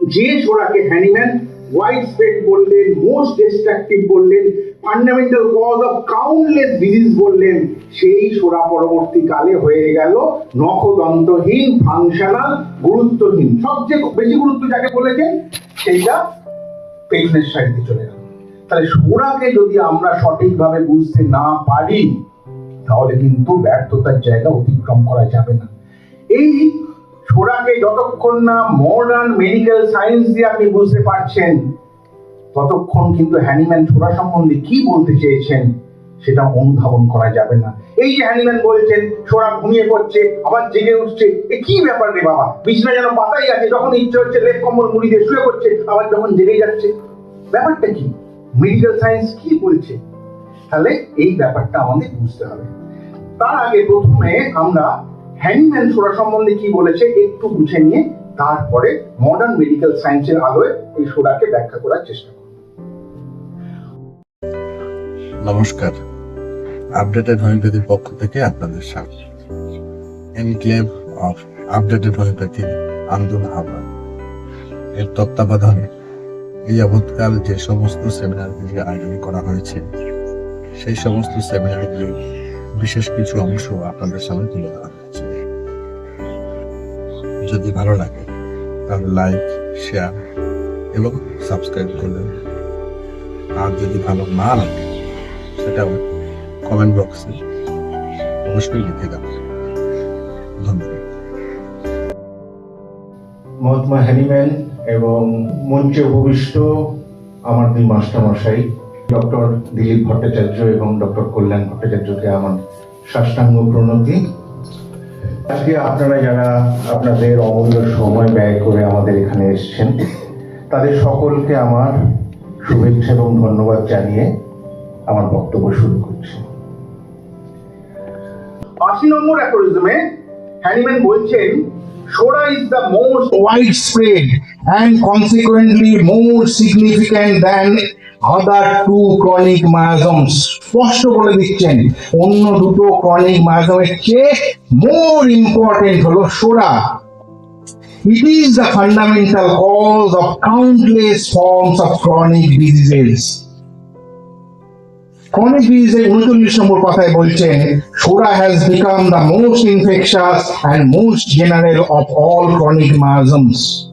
যে সোরাকে Hahnemann widespread বললেন মোস্ট ডিস্ট্রাকটিভ বললেন fundamental cause of countless disease বললেন, সেই সোরা পরবর্তীকালে হয়ে গেল নখদন্তহীন ফাংশনাল গুরুত্বহীন। সবচেয়ে বেশি গুরুত্ব যাকে বলেছেন, সেইটা পেছনের সাইডে চলে গেল। তাহলে সোরাকে যদি আমরা সঠিকভাবে বুঝতে না পারি, তাহলে কিন্তু ব্যর্থতার জায়গা অতিক্রম করা যাবে না। এই ছোড়াকে যতক্ষণ না মডার্ন মেডিকেল সায়েন্স দিয়ে আপনি বুঝতে পারছেন, ততক্ষণ কিন্তু হ্যানিম্যান ছোড়া সম্বন্ধে কি বলতে চেয়েছেন, সেটা অনুধাবন করা যাবে না। এই যে হ্যানিম্যান বলছেন, ছোড়া ঘুমিয়ে পড়ছে, আবার জেগে উঠছে, এ কি ব্যাপার রে বাবা? বিছনা যেন পাতাই আছে, যখন ইচ্ছে হচ্ছে লেপ কম্বল মুড়ি দিয়ে শুয়ে পড়ছে, আবার যখন জেগে যাচ্ছে। ব্যাপারটা কি? মেডিকেল সায়েন্স কি বলছে? তাহলে এই ব্যাপারটা আমাদের বুঝতে হবে। তার আগে প্রথমে আমরা হ্যানিম্যান সোরা সম্বন্ধে কি বলেছে একটু বুঝে নিয়ে তারপরে মডার্ন মেডিকেল সায়েন্সের আলোয় এই সোরাকে ব্যাখ্যা করার চেষ্টা করব। নমস্কার। আপডেটেড হোমিওপ্যাথির পক্ষ থেকে আপনাদের স্বাগত। এনক্লেভ অফ আপডেটেড হোমিওপ্যাথি আন্দোলন হাওড়া এর তত্ত্বাবধানে এই যাবৎকাল যে সমস্ত সেমিনারগুলি আয়োজন করা হয়েছে, সেই সমস্ত সেমিনারগুলির বিশেষ কিছু অংশ আপনাদের সামনে তুলে ধরা যদি ভালো লাগে, তাহলে লাইক শেয়ার এবং সাবস্ক্রাইব করবেন আর যদি ভালো না লাগে সেটাও কমেন্ট বক্সে অবশ্যই লিখে দাও ধন্যবাদ। মহাত্মা হ্যানিম্যান এবং মঞ্চে উপবিষ্ট আমার দুই মাস্টারমশাই, ডক্টর দিলীপ ভট্টাচার্য এবং ডক্টর কল্যাণ ভট্টাচার্যকে আমার সাষ্টাঙ্গ প্রণতি। আজকে আপনারা যারা আপনাদের অমূল্য সময় ব্যয় করে আমাদের এখানে এসেছেন, তাদের সকলকে আমার শুভেচ্ছা এবং ধন্যবাদ জানিয়ে আমার বক্তব্য শুরু করছি। আশি নম্বর অ্যাফোরিজমে হ্যানিম্যান বলছেন psora is the most widespread and consequently more significant than other to chronic myosomes স্পষ্ট বলে দিচ্ছেন। অন্য দুটো ক্রনিক মায়াজমের চেয়ে মোর ইম্পর্টেন্ট হলো সোরা It is the fundamental cause of countless forms of chronic diseases. Chronic disease উনচল্লিশ নম্বর কথায় বলছেন psora has become the most infectious and most general of all chronic miasms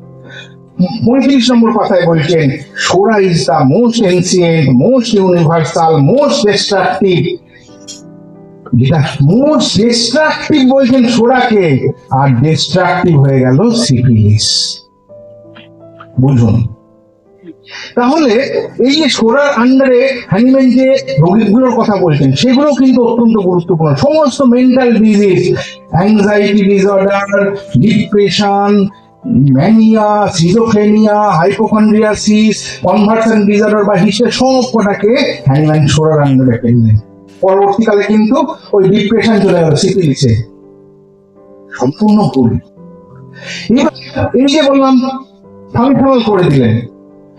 পঁয়ত্রিশ নম্বর কথায় বলছেন, psora is the most ancient most universal, most destructive যেটা most destructive বলছেন সোরাকে, আর ডিস্ট্রাকটিভ হয়ে গেল সিফিলিস বুঝুন। তাহলে এই যে সোরার আন্ডারে হ্যানিম্যান যে রোগীগুলোর কথা বলছেন, সেগুলো কিন্তু অত্যন্ত গুরুত্বপূর্ণ। সমস্ত mental disease anxiety disorder depression mania schizophrenia hypochondriasis conversion disorder বা হিসেবে সব কটাকে হ্যানিম্যান সোরার আন্ডারে ফেললেন পরবর্তীকালে কিন্তু ওই ডিপ্রেশন চলে গেল সিপিলিসে সম্পূর্ণ ভুল। এই যে বললাম ফাংশনাল করে দিলেন।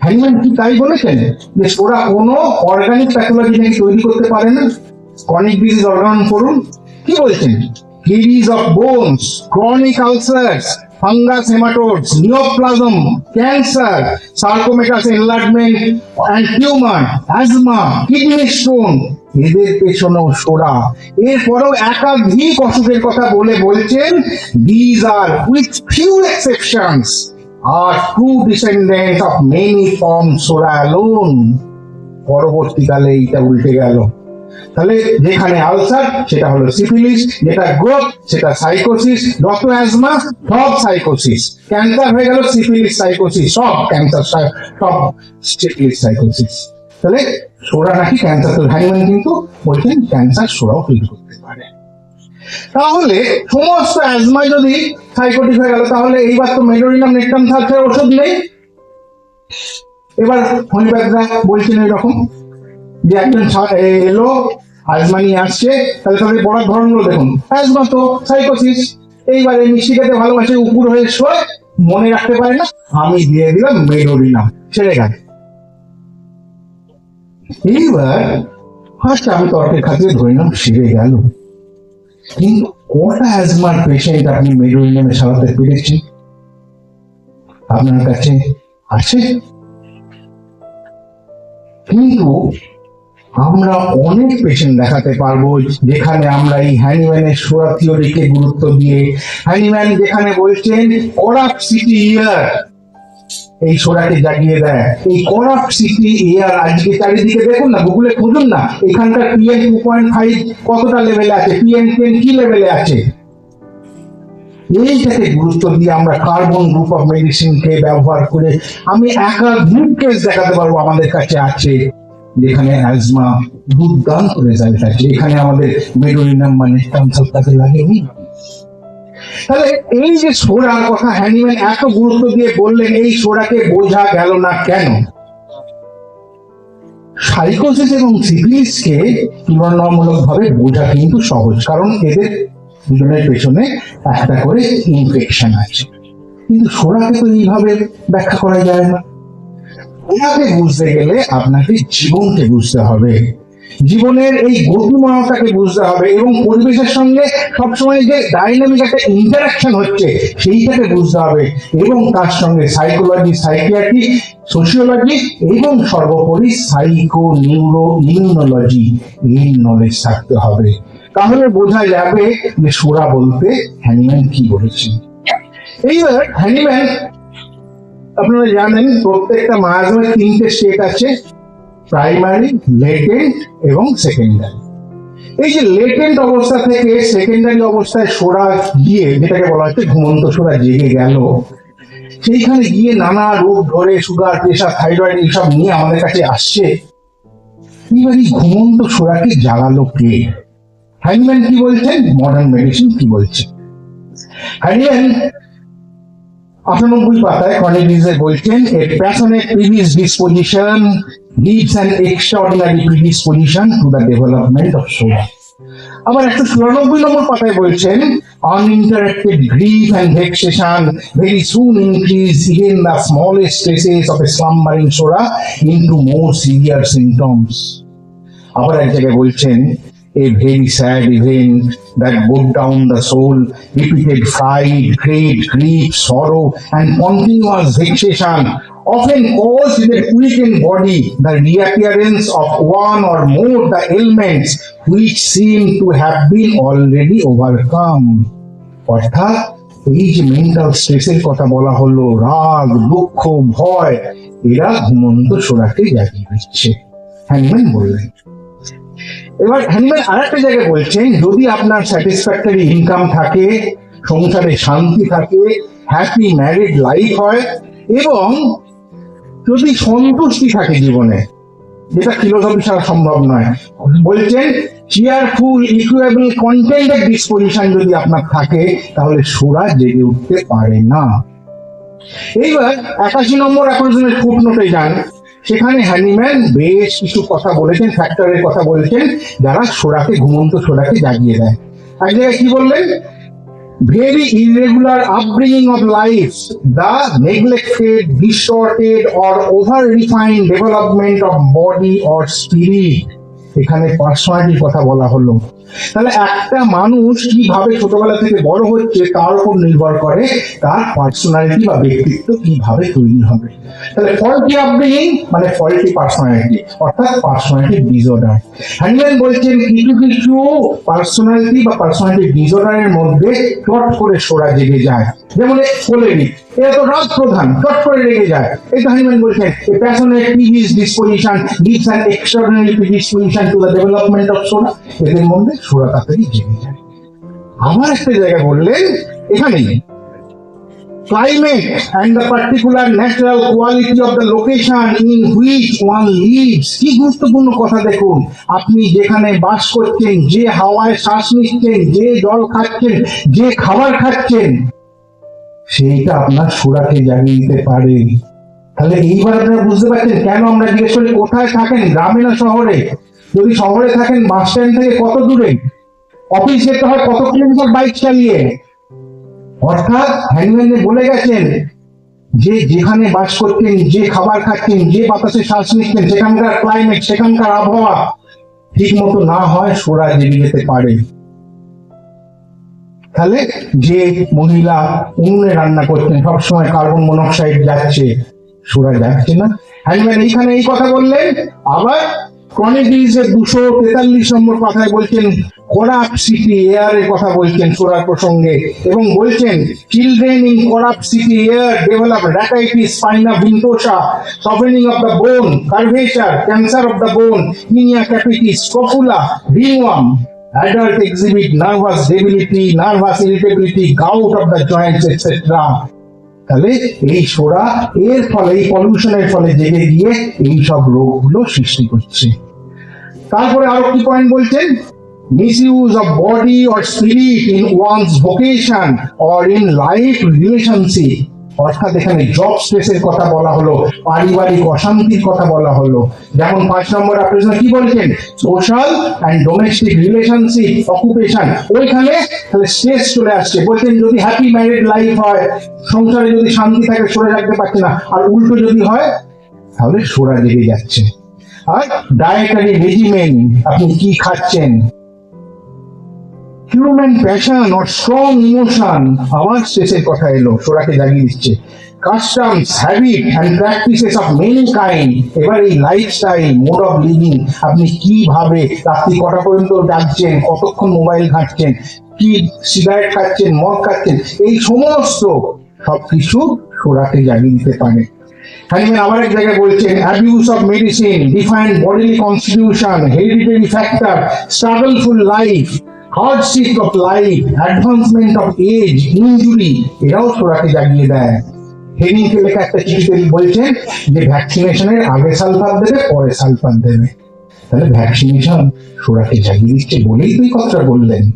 হ্যানিম্যান কি তাই বলেছেন? যে ওরা কোনো অর্গানিক প্যাথোলজি নাকি তৈরি করতে পারে না। ক্রনিক ডিজিজ অর্গান করুন। কি বলছেন? Caries of bones chronic ulcers fungus haematodes neoplasm cancer sarcomatous enlargement and tumour asthma kidney stone এদের পেছনেও সোরা এরপরেও একাধিক অসুখের কথা বলে বলছেন these are with few exceptions are to descendants of many form psora alone পরবর্তীকালে এইটা উল্টে গেল। তাহলে যেখানে আলসার, সেটা হলো সিফিলিস, যেটা গ্রোথ, সেটা সাইকোসিস যত অ্যাজমা, সব সাইকোসিস। ক্যান্সার হয়ে গেল, সিফিলিস, সাইকোসিস, সব ক্যান্সার সব সিফিলিস, সাইকোসিস। তাহলে সোরা নাকি ক্যান্সার তো হ্যানিম্যান কিন্তু বলছেন ক্যান্সার সোরাও তৈরি করতে পারে। তাহলে সমস্ত অ্যাজমায় যদি সাইকোটিক হয়ে গেল, তাহলে এইবার তো মেডোরিনাম নেকটাম থাকছে ওষুধ নেই। এবার হোমিওপ্যাথরা বলছেন এরকম। যে একজন এলো আজমা নিয়ে আসছে, তাহলে তাদের পড়ার ধরনগুলো দেখুন। অ্যাজমা তো সাইকোসিস এইবারে খেতে ভালোবাসে, উপর হয়ে শোয়, মনে রাখতে পারে না, আমি দিয়ে দিলাম মেডোরিনাম ছেড়ে গেল। এইবার ফার্স্ট আমি তর্কের খাতিরে ধরে নিলাম সেরে গেল। কিন্তু কটা অ্যাজমার পেশেন্ট আপনি মেডোরিনামে সারাতে পেরেছেন? আপনার কাছে আছে? কিন্তু আমরা অনেক পেশেন্ট দেখাতে পারব, যেখানে আমরা এই হ্যানিম্যানের সোরা থিওরিকে গুরুত্ব দিয়ে হ্যানিম্যান যেখানে বলছেন করাপ্ট সিটি ইয়ার এই সোরাকে জাগিয়ে দেয়। এই করাপ্ট সিটি ইয়ার আজকে চারিদিকে দেখুন না, গুগলে খুঁজুন না, এখানকার পিএন টু পয়েন্ট ফাইভ কতটা লেভেলে আছে পিএন টেন কি লেভেলে আছে? এইটাকে গুরুত্ব দিয়ে আমরা কার্বন গ্রুপ অফ মেডিসিনকে ব্যবহার করে আমি একা গ্রুপ কেস দেখাতে পারব আমাদের কাছে আছে। যেখানে অ্যাজমা দুর্দান্ত রেজাল্ট আছে এখানে আমাদের মেডোরিনাম মানে টানসাল তাকে লাগেনি তাহলে এই যে সোরার কথা হ্যানিম্যান এত গুরুত্ব দিয়ে বললেন, এই সোরাকে বোঝা গেল না কেন? সাইকোসিস এবং সিফিলিসকে তুলনামূলক ভাবে বোঝা কিন্তু সহজ, কারণ এদের দুজনের পেছনে একটা করে ইনফেকশন আছে। কিন্তু সোরাকে তো এইভাবে ব্যাখ্যা করা যায় না। ওনাকে বুঝতে গেলে আপনাকে জীবনকে বুঝতে হবে। জীবনের এই গতিময়তাকে বুঝতে হবে এবং পরিবেশের সঙ্গে সবসময় যে ডাইনামিক একটা ইন্টারাকশন হচ্ছে, সেইটাকে বুঝতে হবে এবং তার সঙ্গে সাইকোলজি সাইকিয়াট্রি সোশিওলজি এবং সর্বোপরি সাইকো নিউরো ইমিউনোলজি এই নলেজ থাকতে হবে। তাহলে বোঝা যাবে যে সুরা বলতে হ্যানিম্যান কি বলেছেন। এইবার হ্যানিম্যান আপনারা জানেন প্রত্যেকটা মায়াজমের তিনটে স্টেট আছে প্রাইমারি লেটেন্ট এবং সেকেন্ডারি এই যে লেটেন্ট অবস্থা থেকে সেকেন্ডারি অবস্থায় সোরা গিয়ে, যেটাকে বলা হচ্ছে ঘুমন্ত সোরা জেগে গেল, সেইখানে গিয়ে নানা রোগ ধরে সুগার প্রেশার থাইরয়েড এইসব নিয়ে আমাদের কাছে আসছে। এবার এই ঘুমন্ত সোরাকে জ্বালালো কে? হ্যানিম্যান কি বলছেন? মডার্ন মেডিসিন কি বলছে? হ্যানিম্যান আটানব্বই পাতায় কলেজিসে বলছেন a passionate previous disposition gives an extraordinary predisposition to the development of soul. আবার একশো চুরানব্বই নম্বর পাতায় বলছেন uninterrupted grief and vexation very soon increase even the smallest traces of a slumbering sora into more severe symptoms. আবার এক জায়গায় বলছেন a very sad event that bowed down the soul, repeated fright, great grief, sorrow, and continuous vexation often caused in a weakened body the reappearance of one or more the ailments which seem to have been already overcome. অর্থাৎ এই যে mental স্ট্রেসের কথা বলা হলো রাগ দুঃখ ভয় এরা ঘুমন্ত সোরাকে জাগিয়ে দিচ্ছে হ্যানিম্যান বললেন এবার হ্যানিম্যান আর একটা জায়গায় বলছেন, যদি আপনার স্যাটিসফ্যাক্টরি ইনকাম থাকে, সংসারে শান্তি থাকে হ্যাপি ম্যারিড লাইফ হয়, এবং যদি সন্তুষ্টি থাকে জীবনে, যেটা ফিলোসফি ছাড়া সম্ভব নয়, বলছেন চেয়ারফুল ইকুয়েবল কন্টেন্টেড ডিসপোজিশন যদি আপনার থাকে, তাহলে সুরা জেগে উঠতে পারে না। এইবার একাশি নম্বর অ্যাপ্রোচমেন্ট ফুটনোটে যান। সেখানে হ্যানিম্যান বেশ কিছু কথা বলেছেন ফ্যাক্টরের কথা বলেছেন, যারা সোড়াকে ঘুমন্ত সোড়াকে জাগিয়ে দেয়। এক জায়গায় কি বললেন? Very irregular upbringing of life the neglected distorted or over refine development of body or spirit এখানে পার্সোনালিটির কথা বলা হলো। তাহলে একটা মানুষ কীভাবে ছোটবেলা থেকে বড় হচ্ছে তার উপর নির্ভর করে তার পার্সোনালিটি বা ব্যক্তিত্ব কীভাবে তৈরি হবে। তাহলে ফল্টি আপনি মানে ফলটি পার্সোনালিটি অর্থাৎ পার্সোনালিটি ডিসঅর্ডার হ্যান্ডম্যান বলছেন, কিছু কিছু পার্সোনালিটি বা পার্সোনালিটি ডিসঅর্ডারের মধ্যে চট করে সোরা জেগে যায়। যেমন কোলেরিক এরা তো রাগ প্রধান চট করে রেগে যায়। এই তো বলছেন প্যাশনের disposition gives an extraordinary predisposition to the development of psora এদের মধ্যে সোরা তাড়াতাড়ি জেগে যায়। আবার একটা জায়গায় বললেন, এখানেই, climate and the particular কি গুরুত্বপূর্ণ কথা দেখুন, আপনি যেখানে বাস করছেন, যে হাওয়ায় শ্বাস নিচ্ছেন, যে জল খাচ্ছেন, যে খাবার খাচ্ছেন সেইটা আপনার সুরাকে জাগিয়ে দিতে পারে। তাহলে এইবার আপনারা বুঝতে পারছেন কেন আমরা জিজ্ঞেস করি, কোথায় থাকেন? গ্রামে না শহরে? যদি শহরে থাকেন, বাস স্ট্যান্ড থেকে কত দূরে? অফিস যেতে হয় কত কিলোমিটার বাইক চালিয়ে? অর্থাৎ হ্যানিম্যানে বলে গেছেন যে যেখানে বাস করতেন, যে খাবার খাচ্ছেন, যে বাতাসে শ্বাস নিচ্ছেন, সেখানকার ক্লাইমেট সেখানকার আবহাওয়া ঠিক মতো না হয় সোরা জেগে যেতে পারে। তাহলে যে মহিলা উনুনে রান্না করছেন, সবসময় কার্বন মনোক্সাইড যাচ্ছে সুরা যাচ্ছে না। হ্যান্ডম্যান এইখানে এই কথা বললেন, আবার দুশো তেতাল্লিশ নম্বর কথায় বলছেন করাপ সিটি এয়ার এর কথা বলছেন সোরার প্রসঙ্গে, এবং বলছেন children in corrupt city air develop rachitis spina ventosa softening of the bone curvature cancer of the bone tinea capitis scopula ringworm adult exhibit nervous debility, nervous irritability, gout of the joints, etc. তাহলে এই সোরা এর ফলে এই পলিউশনের ফলে জেগে গিয়ে এই সব রোগগুলো সৃষ্টি করছে তারপরে আরও কি পয়েন্ট বলছেন misuse of body or spirit in one's vocation or in life relationship অর্থাৎ এখানে জব স্ট্রেসের কথা বলা হলো, পারিবারিক অশান্তির কথা বলা হলো। যেমন পাঁচ নম্বর আপনি কি বলছেন? Social and domestic relationship occupation ওইখানে তাহলে স্ট্রেস চলে আসছে। বলছেন যদি হ্যাপি ম্যারিড লাইফ হয়, সংসারে যদি শান্তি থাকে, সরে রাখতে পারছে না, আর উল্টো যদি হয়, তাহলে সোরা জেগে যাচ্ছে। আর ডায়েটারি রেজিমেন আপনি কি খাচ্ছেন? Human passion or strong emotion আবার শেষের কথা এলো, সোরাকে জাগিয়ে দিচ্ছে। Customs habit and practices of many kind এবার এই লাইফস্টাইল মোড অফ লিভিং আপনি কীভাবে রাত্রি কটা পর্যন্ত ডাকছেন কতক্ষণ মোবাইল ঘাঁটছেন, কি সিগারেট খাচ্ছেন, মদ খাচ্ছেন, এই সমস্ত সবকিছু সোরাকে জাগিয়ে দিতে পারে। হানিম্যান আবার এক জায়গায় বলছেন of medicine defined bodily constitution hereditary factor struggleful life hardship of life advancement of age injury, এরাও সোরাকে জাগিয়ে দেয়। হেনিংকে লেখা একটা চিঠিতে বলছেন যে ভ্যাকসিনেশনের আগে সালফার দেবে, পরে সালফার দেবে। তাহলে ভ্যাকসিনেশন সোরাকে জাগিয়ে দিচ্ছে বলেই তুই কথাটা বললেন।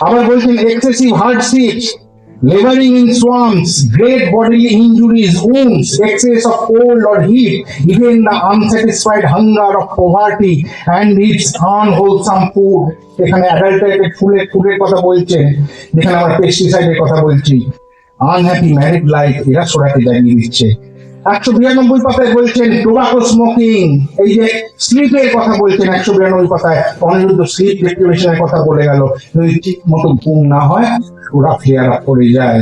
আবার বলছেন excessive hardships laboring in swamps, great bodily injuries, wounds, excess of cold or heat, even the unsatisfied hunger of poverty and its unwholesome food. এখানে অ্যাডাল্টারেটেড ফুলের ফুলের কথা বলছেন যেখানে আমরা পেস্টিসাইডের কথা বলছি আনহ্যাপি ম্যারিড লাইফ এরা সোরাকে জাগিয়ে দিচ্ছে একশো বিরানব্বই পাতায় বলছেন টোবাকো স্মোকিং এই যে স্লিপের কথা বলছেন একশো বিরানব্বই পাতায়, অনিরুদ্ধ স্লিপ ডেপ্রিভেশনের কথা বলে গেল। যদি ঠিক মতো ঘুম না হয়, ওরা ফ্লেয়ার আপ করে যায়।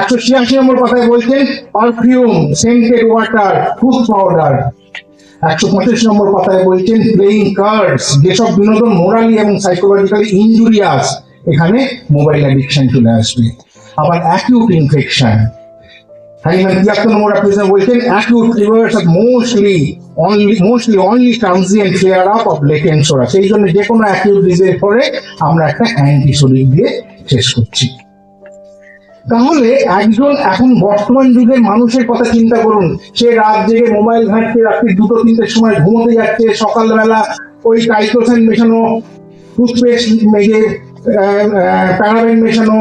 একশো ছিয়াশি নম্বর কথায় বলছেন, perfume, scented water, tooth powder. একশো পঁচিশ নম্বর পাতায় বলছেন প্লেইং কার্ডস যেসব বিনোদন মোরালি এবং সাইকোলজিক্যালি ইঞ্জুরিয়াস এখানে মোবাইল অ্যাডিকশন চলে আসবে। আবার অ্যাকিউট ইনফেকশন আপনি বলছেন acute fevers are mostly only mostly only transient flare up of latent psora সেই জন্য যে কোনো অ্যাকিউট পরে আমরা একটা অ্যান্টিসোলিক দিয়ে শেষ করছি। তাহলে একজন এখন বর্তমান যুগের মানুষের কথা চিন্তা করুন। সে রাত জেগে মোবাইল ঘাঁটতে, রাত্রি দুটো, তিনটের সময় ঘুমোতে যাচ্ছে, সকালবেলা ওই টাইক্লোসেন মেশানো টুথপেস্ট মেখে প্যারাবেন মেশানো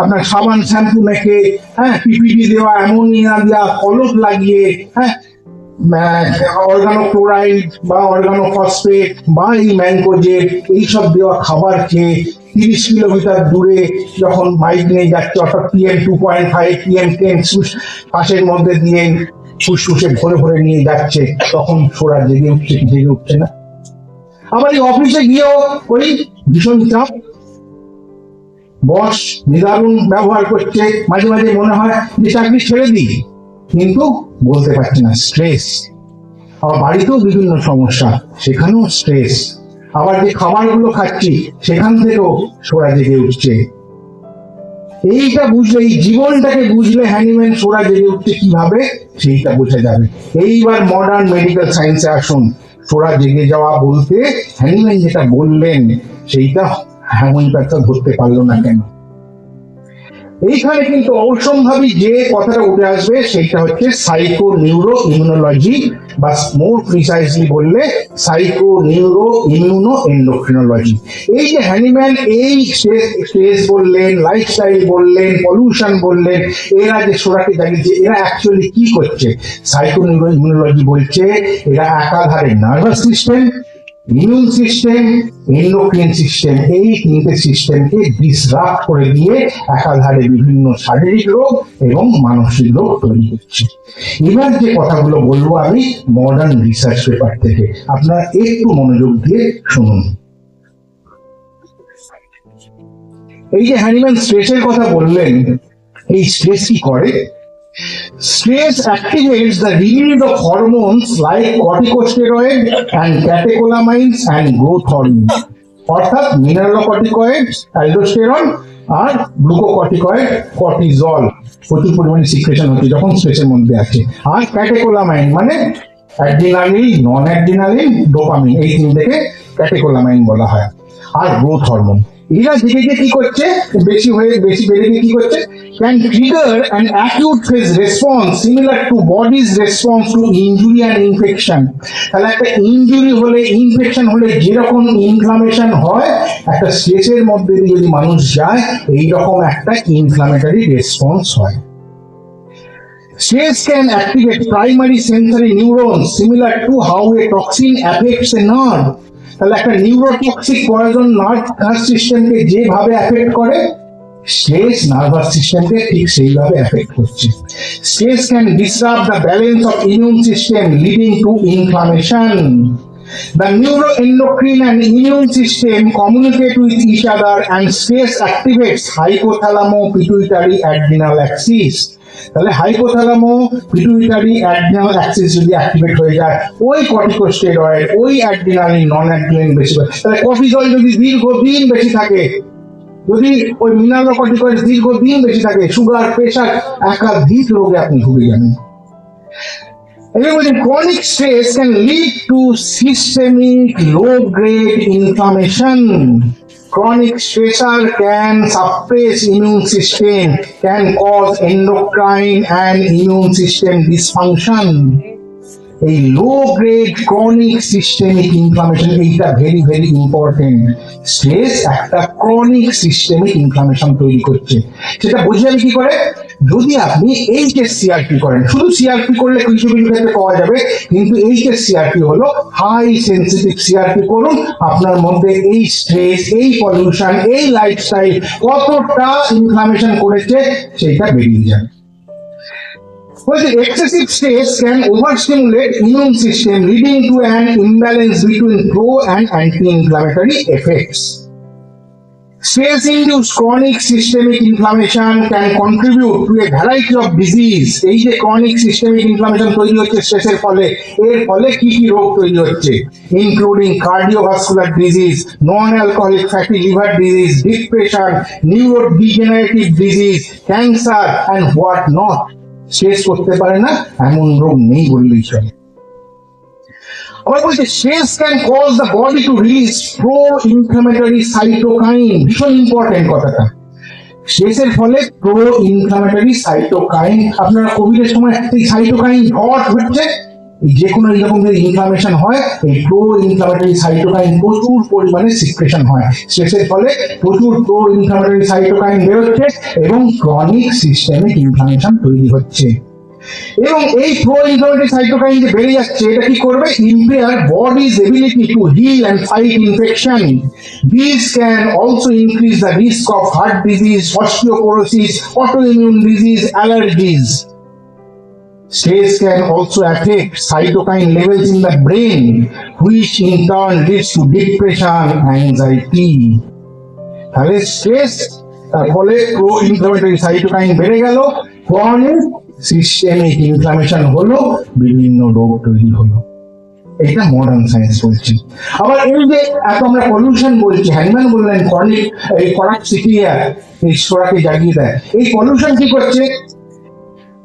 আপনার সাবান শ্যাম্পু মেখে হ্যাঁ পিপিডি দেওয়া, অ্যামোনিয়া দেওয়া কলপ লাগিয়ে হ্যাঁ অর্গানো ক্লোরাইড বা অর্গানো ফসফেট বা এই ম্যানকোজেট এইসব দেওয়া খাবার খেয়ে তিরিশ কিলোমিটার দূরে যখন বাইক নিয়ে যাচ্ছে, অর্থাৎ PM two point five PM ten পাশের মধ্যে দিয়ে ফুসফুসে ভরে ভরে নিয়ে যাচ্ছে, তখন ছোড়া জেগে উঠছে জেগে উঠছে না। আবার এই অফিসে গিয়েও ওই ভীষণ চাপ। বস নিদারুণ ব্যবহার করছে। মাঝে মাঝে মনে হয় যে চাকরি ছেড়ে দিই, কিন্তু বলতে পারছি না স্ট্রেস আবার বাড়িতেও বিভিন্ন সমস্যা, সেখানেও স্ট্রেস আবার যে খাবারগুলো খাচ্ছি, সেখান থেকেও সোরা জেগে উঠছে। এইটা বুঝলে, এই জীবনটাকে বুঝলে হ্যানিম্যান সোরা জেগে উঠছে কীভাবে, সেইটা বোঝা যাবে। এইবার মডার্ন মেডিকেল সায়েন্সে আসুন। সোরা জেগে যাওয়া বলতে হ্যানিম্যান যেটা বললেন, সেইটা হোমিওপ্যাথা ধরতে পারল না কেন? এইখানে কিন্তু অবশ্যম্ভাবী যে কথাটা উঠে আসবে, সেটা হচ্ছে সাইকো নিউরো ইমিউনোলজি বা মোর প্রিসাইজলি বললে সাইকো নিউরো ইমিউনো এন্ডোক্রিনোলজি এই যে হ্যানিম্যান এই স্ট্রেস বললেন লাইফস্টাইল বললেন পলিউশন বললেন, এরা যে সোরাকে জানিয়েছে এরা অ্যাকচুয়ালি কি করছে? সাইকো নিউরো ইমিউনোলজি বলছে, এরা একাধারে nervous system immune system endocrine system এই তিনটে সিস্টেমকে ডিসরাপ্ট করে দিয়ে একাধারে বিভিন্ন শারীরিক রোগ এবং মানসিক রোগ তৈরি করছে। এবার যে কথাগুলো বলব আমি মডার্ন রিসার্চ পেপার থেকে। আপনারা একটু মনোযোগ দিয়ে শুনুন। এই যে হ্যানিম্যান স্ট্রেসের কথা বললেন, এই স্ট্রেস কি করে? Stress activates the release of hormones like corticosteroid and catecholamines and growth hormone. অর্থাৎ মিনারেলোকর্টিকয়েড অ্যালডোস্টেরন আর গ্লুকোকর্টিকয়েড কর্টিজল প্রচুর পরিমাণে সিক্রেশন হচ্ছে যখন স্ট্রেসের মধ্যে আছে। আর ক্যাটেকোলামাইন মানে অ্যাড্রিনালিন নন অ্যাড্রিনালিন ডোপামিন এই তিনটাকে ক্যাটেকোলামাইন বলা হয়। আর গ্রোথ হরমোন ধীরে ধীরে কি করছে? বেশি হয়ে, বেশি বেড়ে গিয়ে কি করছে? Can trigger an acute phase response similar to body's response to injury and infection তাহলে একটা ইনজুরি হলে ইনফেকশন হলে যেরকম ইনফ্লামেশন হয়, একটা স্ট্রেসের মধ্যে দিয়ে যদি মানুষ যায়, এইরকম একটা ইনফ্লামেটরি রেসপন্স হয়। Stress can activate primary sensory neurons similar to how a toxin affects a nerve. তাহলে একটা নিউরোটক্সিক পয়জন নার্ভ সিস্টেমকে যেভাবে অ্যাফেক্ট করে স্ট্রেস নার্ভাস সিস্টেমকে ঠিক সেইভাবে অ্যাফেক্ট করছে। Stress can disturb the balance of immune system leading to inflammation The neuroendocrine and immune system communicate with each other and stress activates hypothalamo pituitary adrenal axis. তাহলে hypothalamo pituitary adrenal axis যদি activate হয়ে যায়, ওই corticosteroid ওই adrenaline non adrenaline বেশি হয় তাহলে cortisol যদি দীর্ঘদিন বেশি থাকে, যদি ওই মিনারেল কর্টিকয়েড দীর্ঘদিন বেশি থাকে সুগার প্রেশার একাধিক রোগে আপনি ভুগে যাবেন Removing chronic stress can lead to systemic low-grade inflammation. Chronic stressor can suppress immune system, can cause endocrine and immune system dysfunction. এই low grade chronic systemic inflammation এইটা ভেরি ভেরি ইম্পর্টেন্ট স্ট্রেস একটা chronic systemic inflammation তৈরি করছে। সেটা বোঝা যাবে কি করে? যদি আপনি এইচএস সিআরপি করেন, শুধু সিআরপি করলে কিছু কিছু ক্ষেত্রে পাওয়া যাবে, কিন্তু এইচএস সিআরপি হলো হাই সেন্সিটিভ সিআরপি করুন, আপনার মধ্যে এই স্ট্রেস এই পলিউশন এই লাইফস্টাইল কতটা ইনফ্লামেশন করেছে, সেটা বেরিয়ে যাবে। Well, the excessive stress can overstimulate immune system, leading to an imbalance between pro and anti-inflammatory effects. Stress-induced chronic systemic inflammation can contribute to a variety of disease. এই যে chronic systemic inflammation তৈরি হচ্ছে স্ট্রেসের ফলে এর ফলে কি কি রোগ তৈরি হচ্ছে including cardiovascular disease non alcoholic fatty liver disease depression neurodegenerative disease cancer and what not শেষ করতে পারে না, এমন রোগ নেই বললেই চলে আবার বলছে শেষ can cause the body to release pro inflammatory cytokine ভীষণ ইম্পর্টেন্ট কথাটা। শেষের ফলে প্রো ইনফ্লামেটরি সাইটোকাইন আপনারা কোভিডের সময় সাইটোকাইন ঘট হচ্ছে যে কোনো এরকম যদি ইনফ্লামেশন হয়, এই প্রো ইনফ্লামেটরি সাইটোকাইন প্রচুর পরিমাণে সিক্রেশন হয়। শেষের ফলে প্রচুর প্রো ইনফ্লামেটরি সাইটোকাইন বেরোচ্ছে এবং ক্রনিক সিস্টেমিক ইনফ্লামেশন তৈরি হচ্ছে। এবং এই প্রো ইনফ্লামেটরি সাইটোকাইন যে বেড়ে যাচ্ছে, এটা কি করবে? Impair body's ability to heal and fight infection this can also increase the risk of heart disease osteoporosis autoimmune disease allergies Stress can also affect cytokine levels in the brain, which in turn leads to depression, and anxiety. তাহলে stress তার ফলে pro inflammatory cytokine বেড়ে গেল chronic systemic inflammation হলো বিভিন্ন রোগ তৈরি হলো। এটা মডার্ন সায়েন্স বলছে। আবার এই যে এত আমরা পলিউশন বলছি হ্যাংম্যান বললেন ক্রনিক এই করাক সিটিয়া এই সোরাকে জাগিয়ে দেয়। এই পলিউশন কি করছে?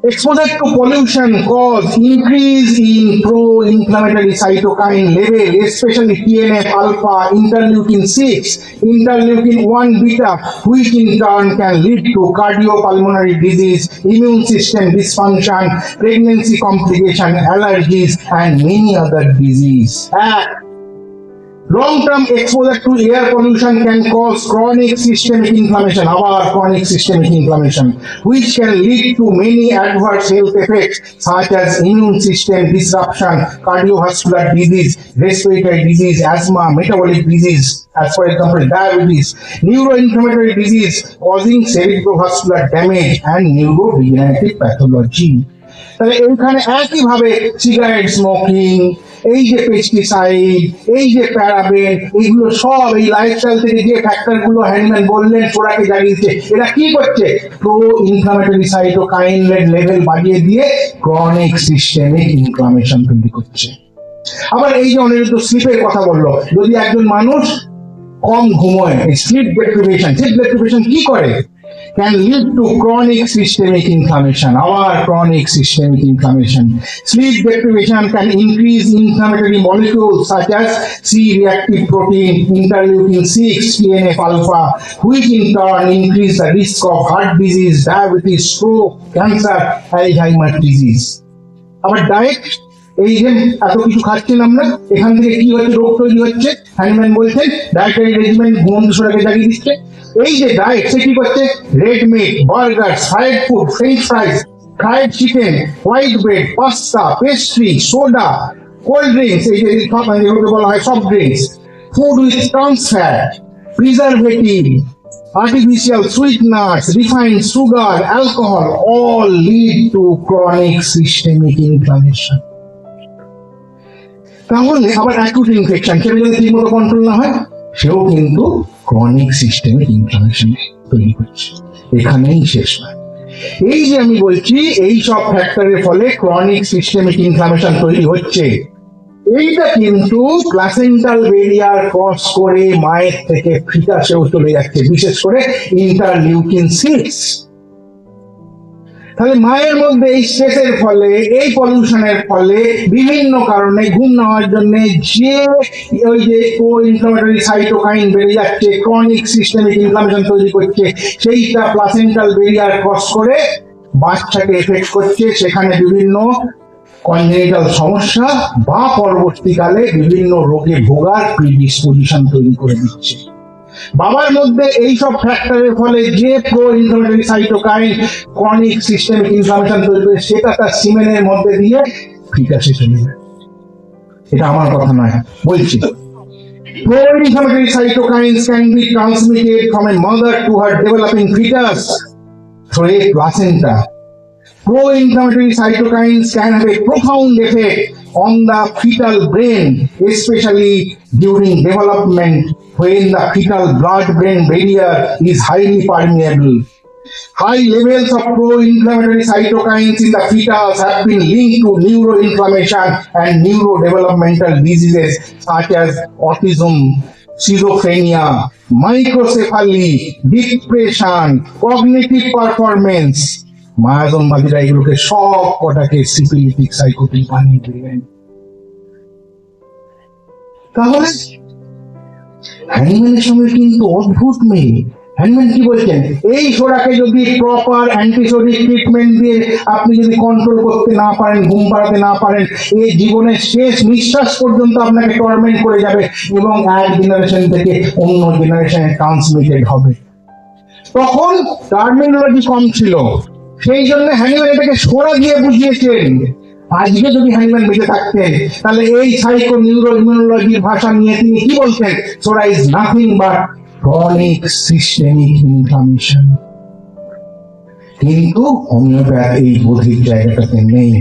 Exposure to pollution cause increase in pro-inflammatory cytokine level, especially TNF alpha, interleukin 6, interleukin 1 beta, which in turn can lead to cardiopulmonary disease, immune system dysfunction, pregnancy complication, allergies, and many other disease. Act. Long-term exposure to air pollution can cause chronic systemic inflammation, our chronic systemic inflammation, which can lead to many adverse health effects such as immune system disruption, cardiovascular disease, respiratory disease, asthma, metabolic disease, as for example diabetes, neuroinflammatory disease causing cerebrovascular damage and neurodegenerative pathology. তাহলে এইখানে একইভাবে cigarette smoking এই যে pesticide এই যে paraben এইগুলো সব এই লাইফস্টাইল থেকে যে ফ্যাক্টরগুলো হ্যান্ডম্যান বললেন সোরাকে জাগিয়েছে, এরা কি করছে? প্রো ইনফ্লামেটরি সাইটোকাইন লেভেল বাড়িয়ে দিয়ে ক্রনিক সিস্টেমিক ইনফ্লামেশন তৈরি করছে। আবার এই যে অনিরুদ্ধ স্লিপের কথা বলল, যদি একজন মানুষ কম ঘুমোয় স্লিপ ডেপ্রিভেশন স্লিপ ডেপ্রিভেশন কি করে? Can lead to chronic systemic inflammation or chronic systemic inflammation. Sleep deprivation can increase inflammatory molecules such as C-reactive protein, interleukin 6, TNF alpha, which in turn increase the risk of heart disease, diabetes, stroke, cancer, Alzheimer disease. আবার diet এই যে এত কিছু খাচ্ছেন আমরা এখান থেকে কি হচ্ছে রোগ তৈরি হচ্ছে হ্যানিম্যান বলছেন ডায়েটারি রেজিমেন্ট ঘুম দুশোটাকে জাগিয়ে দিচ্ছে এই যে ডায়েট সে কি করছে red meat burger fried food French fries fried chicken white bread pasta pastry soda cold drinks এই যে সব যেগুলোকে বলা হয় soft drinks food with trans fat preservative artificial sweeteners, refined sugar, alcohol all lead to chronic systemic inflammation. তাহলে আবার acute infection সেটা যদি ঠিকমতো কন্ট্রোল না হয়, সেও কিন্তু ক্রনিক সিস্টেমিক ইনফ্লামেশন তৈরি করছে। এখানেই শেষ নয় এই যে আমি বলছি, এই সব ফ্যাক্টরের ফলে ক্রনিক সিস্টেমিক ইনফ্লামেশন তৈরি হচ্ছে। এইটা কিন্তু প্লাসেন্টাল বেরিয়ার ক্রস করে মায়ের থেকে ফিটাসেও চলে যাচ্ছে, বিশেষ করে ইন্টারলিউকিন সিক্স তাহলে মায়ের মধ্যে এই স্ট্রেসের ফলে, এই পলিউশনের ফলে বিভিন্ন কারণে ঘুম না হওয়ার জন্য যে ওই যে প্রো ইনফ্লামেটরি সাইটোকাইন বেড়ে যাচ্ছে ক্রনিক সিস্টেমিক ইনফ্লামেশন তৈরি করছে, সেইটা প্লাসেন্টাল বেরিয়ার ক্রস করে বাচ্চাকে এফেক্ট করছে। সেখানে বিভিন্ন কনজেনিটাল সমস্যা বা পরবর্তীকালে বিভিন্ন রোগে ভোগার প্রিডিসপোজিশন তৈরি করে দিচ্ছে। বাবার মধ্যে এই সব ফ্যাক্টরের ফলে যে pro inflammatory cytokine chronic system inflammation তৈরি সেটা তার সিমেনের মধ্যে দিয়ে বিকাশিত হয়ে এটা আমার কথা নয়, বলছি। Pro inflammatory cytokine can be transmitted from mother to her developing fetus through a pro inflammatory cytokine can have a profound effect on the fetal brain, especially during development when the fetal blood-brain barrier is highly permeable. High levels of pro-inflammatory cytokines in the fetus have been linked to neuroinflammation and neurodevelopmental diseases such as autism, schizophrenia, microcephaly, depression, cognitive performance. মায়াজনবাদীরা এগুলোকে সব কটাকে syphilitic psychotic বানিয়ে দিলেন। তাহলে হ্যানিম্যানের সঙ্গে কিন্তু অদ্ভুত মেয়ে হ্যানিম্যান কি বলছেন? এই সোরাকে যদি প্রপার অ্যান্টিসোডিক ট্রিটমেন্ট দিয়ে আপনি যদি কন্ট্রোল করতে না পারেন, ঘুম পাড়াতে না পারেন, এই জীবনের শেষ নিঃশ্বাস পর্যন্ত আপনাকে টর্মেন্ট করে যাবে এবং এক জেনারেশন থেকে অন্য জেনারেশনে ট্রান্সমিটেড হবে। তখন টার্মিনোলজি কম ছিল। সেই জন্য হ্যানিম্যান এটাকে সোরা গিয়ে বুঝিয়েছেন। আজকে যদি হ্যানিম্যান বেঁচে থাকতেন, তাহলে এই সাইকো নিউরো ইমিউনোলজির ভাষা নিয়ে তিনি কি বলতেন? Psora is nothing but chronic systemic inflammation কিন্তু হোমিওপ্যাথ এই বুদ্ধির জায়গাটাতে নেই.